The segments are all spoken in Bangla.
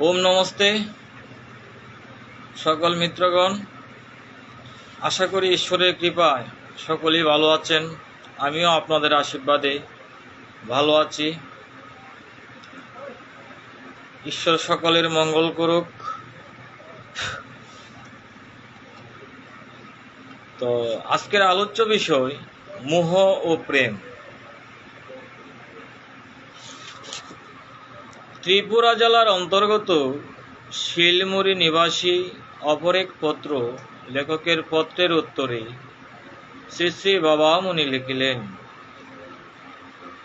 ওম নমস্তে, সকল মিত্রগণ। আশা করি ঈশ্বরের কৃপায় সকলেই ভালো আছেন, আমিও আপনাদের আশীর্বাদে ভালো আছি। ঈশ্বর সকলের মঙ্গল করুক। তো আজকের আলোচ্য বিষয়, মোহ ও প্রেম। ত্রিপুরা জেলার অন্তর্গত শিলমুড়ি নিবাসী অপর এক পত্র লেখকের পত্রের উত্তরে শ্রী শ্রী বাবা মুনি লিখিলেন,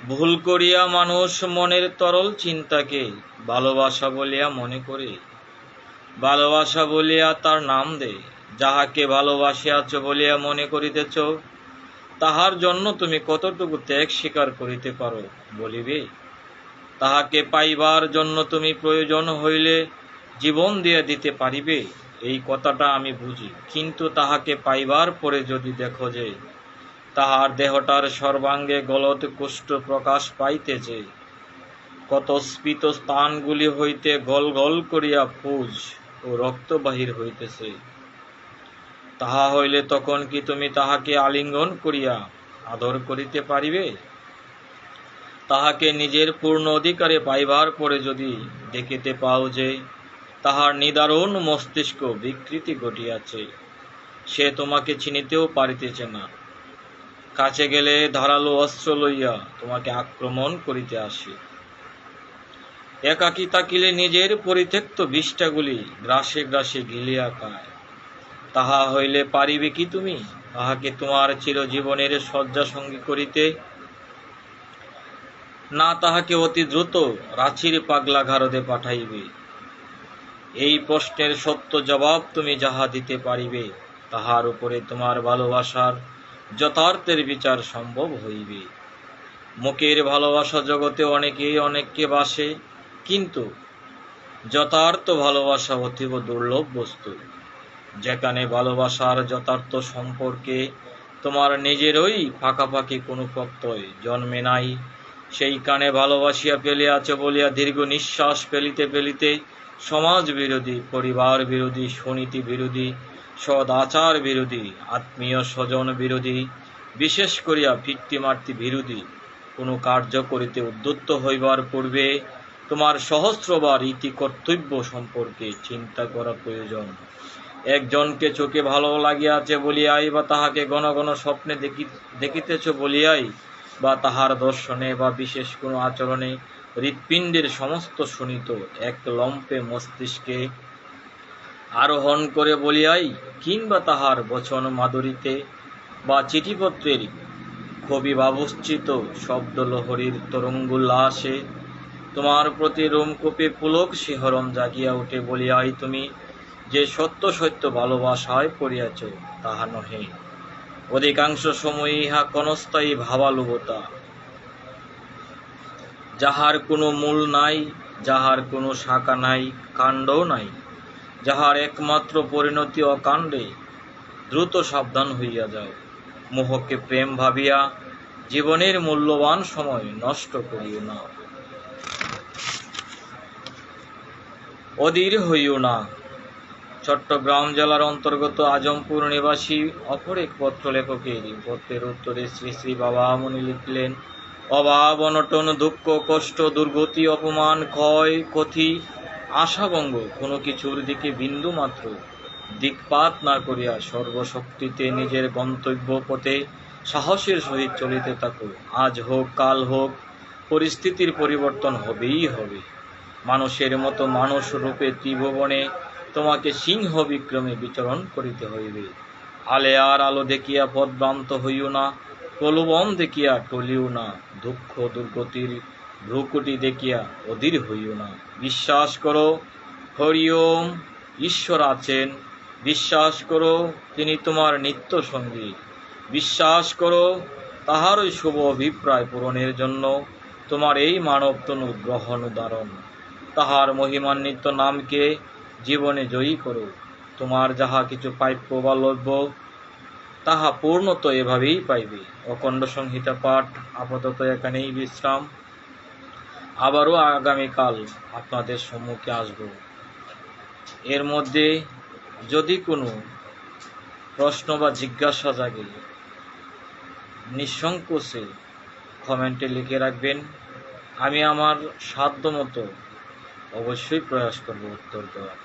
ভুল করিয়া মানুষ মনের তরল চিন্তাকে ভালোবাসা বলিয়া মনে করে। ভালোবাসা বলিয়া তার নাম দে, যাহাকে ভালোবাসিয়াছ বলিয়া মনে করিতেছ, তাহার জন্য তুমি কতটুকু ত্যাগ স্বীকার করিতে পারো বলিবে? তাহাকে পাইবার জন্য তুমি প্রয়োজন হইলে জীবন দিয়া দিতে পারিবে। এই কথাটা আমি বুঝি। কিন্তু তাহাকে পাইবার পরে যদি দেখো যে তাহার দেহটার সর্বাঙ্গে গলত কুষ্ঠ প্রকাশ পাইতেছে কত স্ফীত স্থানগুলি হইতে গল গল করিয়া পুজ ও রক্ত বাহির হইতেছে। তাহা হইলে তখন কি তুমি তাহাকে আলিঙ্গন করিয়া আদর করিতে পারিবে? তাহাকে নিজের পূর্ণ অধিকারে পাইবার পরে যদি দেখিতে পাও যে তাহার নিদারুণ মস্তিষ্ক বিকৃতি ঘটিয়াছে, সে তোমাকে চিনিতেও পারিতেছে না। কাছে গেলে ধারালো অস্ত্র লইয়া তোমাকে আক্রমণ করিতে আসে। একাকী তাকিলে নিজের পরিত্যক্ত বিষ্ঠাগুলি গ্রাসে গ্রাসে গিলিয়া খায়। তাহা হইলে পারিবে কি তুমি? তাহাকে তোমার চিরজীবনের শয্যা সঙ্গী করিতে না তাহাকে অতি দ্রুত রাছির পাগলা ঘারদে পাঠাইবে। এই প্রশ্নের সত্য জবাব তুমি যাহা দিতে পারিবে, তাহার উপরে তোমার ভালোবাসার যথার্থের বিচার সম্ভব হইবে। মুখের ভালোবাসা জগতে অনেকেই অনেককে বাসে, কিন্তু যথার্থ ভালোবাসা অতীব দুর্লভ বস্তু। যেখানে ভালোবাসার যথার্থ সম্পর্কে তোমার নিজেরই ফাঁকাফাঁকি কোনো প্রত্যয় জন্মে নাই সেই কানে ভালোবাসিয়া ফেলিয়াছে বলিয়া দীর্ঘ নিঃশ্বাস ফেলিতে ফেলিতে সমাজ বিরোধী, পরিবার বিরোধী, সুনীতি বিরোধী সদাচার বিরোধী, আত্মীয় স্বজন বিরোধী, বিশেষ করিয়া ভিত্তিমার্থী বিরোধী, কোনো কার্য করিতে উদ্যুত্ত হইবার পূর্বে তোমার সহস্রবার ইতি কর্তব্য সম্পর্কে চিন্তা করা প্রয়োজন। একজনকে চোখে ভালো লাগিয়াছে বলিয়াই বা তাহাকে ঘন ঘন স্বপ্নে দেখি দেখিতেছ বলিয়াই বা তাহার দর্শনে বা বিশেষ কোনো আচরণে হৃৎপিণ্ডের সমস্ত শুনিত এক লম্পে মস্তিষ্কে আরোহণ করে বলিয়াই, কিংবা তাহার বচন মাধুরীতে বা চিঠিপত্রের কবি বাবুশ্চিত শব্দলহরীর তরঙ্গুল্লাসে তোমার প্রতি রোমকূপে পুলক শিহরণ জাগিয়া উঠে বলিয়াই, তুমি যে সত্য সত্য ভালোবাসায় পড়িয়াছ, তাহা নহে। অধিকাংশ সময় ইহা ক্ষণস্থায়ী ভাবালুবতা যাহার কোনো মূল নাই, যাহার কোনো শাখা নাই, কাণ্ডও নাই, যাহার একমাত্র পরিণতি অকাণ্ডে দ্রুত সাবধান হইয়া যাও। মোহকে প্রেম ভাবিয়া জীবনের মূল্যবান সময় নষ্ট করিও না। অধীর হইও না। চট্টগ্রাম জেলার অন্তর্গত আজমপুর নিবাসী অপর এক পত্র লেখকের পত্রের উত্তরে শ্রী শ্রী বাবা মুনি লিখলেন, অভাব, অনটন, দুঃখ, কষ্ট, দুর্গতি, অপমান, ক্ষয়, ক্ষতি, আশাভঙ্গ, কোনো কিছুর দিকে বিন্দু মাত্র। দিকপাত না করিয়া সর্বশক্তিতে নিজের গন্তব্য পথে সাহসের সহিত চলিতে থাকো আজ হোক, কাল হোক, পরিস্থিতির পরিবর্তন হবেই হবে। মানুষের মতো মানুষ রূপে ত্রিভুবনে তোমাকে সিংহ বিক্রমে বিচরণ করিতে হইবে। আলেয়ার আলো দেখিয়া পদভ্রান্ত হইও না প্রলোভন দেখিয়া টলিও না, দুঃখ দুর্গতির ভ্রুকুটি দেখিয়া অধীর হইও না। বিশ্বাস করো, হরিওম ঈশ্বর আছেন। বিশ্বাস করো, তিনি তোমার নিত্য সঙ্গী। বিশ্বাস করো, তাহারই শুভ অভিপ্রায় পূরণের জন্য তোমার এই মানব তনু গ্রহণ উদাহরণ তাহার মহিমান্বিত নামকে জীবনে জয়ী করো তোমার যাহা কিছু প্রাপ্য বা লভ্য তাহা পূর্ণত এভাবেই পাইবে। অখণ্ড সংহিতা পাঠ, আপাতত এখানেই বিশ্রাম। আবারও আগামীকাল আপনাদের সম্মুখে আসব। এর মধ্যে যদি কোনো প্রশ্ন বা জিজ্ঞাসা জাগে, নিঃসংকোচে কমেন্টে লিখে রাখবেন। আমি আমার সাধ্য মতো অবশ্যই প্রয়াস করব উত্তর দেওয়ার।